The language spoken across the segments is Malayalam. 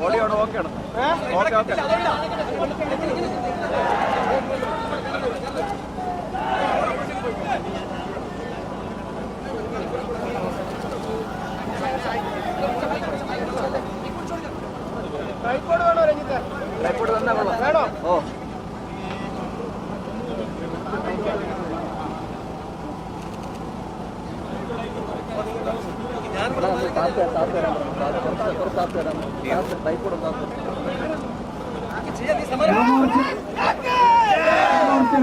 ഓടിയാണ് ഓക്കെ ആണ് ഓക്കെ. ഓക്കെ ട്രൈപ്പോഡ് വേണോ രഞ്ജിത്ത് ട്രൈപ്പോഡ് തന്നെ വേണോ ഓ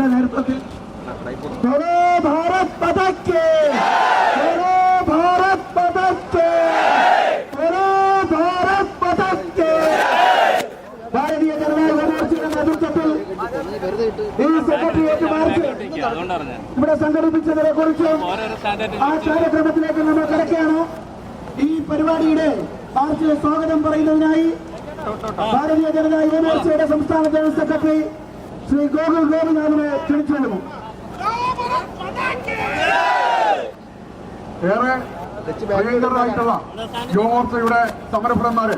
നേതൃത്വത്തിൽ ഭാരത് പതക്കേ ഭാരത് പതക്കേ ഭാരത് പതക്കേ ഭാരതീയ ജനതാ കോൺഗ്രസിന്റെ നേതൃത്വത്തിൽ ഈ സെക്രട്ടേറിയറ്റ് മാർച്ച് ഇവിടെ സംഘടിപ്പിച്ചതിനെ കുറിച്ചും. ആ കാര്യക്രമത്തിലേക്ക് നമ്മൾ കിടക്കുകയാണ്. പരിപാടിയുടെ മാർച്ചിൽ സ്വാഗതം പറയുന്നതിനായി ഭാരതീയ ജനതാ യുവമോർച്ചയുടെ സംസ്ഥാന ജനറൽ സെക്രട്ടറി ശ്രീ ഗോകുൽ ഗോപിനാഥിനെ ക്ഷണിച്ചുകൊള്ളുന്നു ഏറെ ഭയങ്കരമായിട്ടുള്ള യുവമോർച്ചയുടെ സമരഭടന്മാര്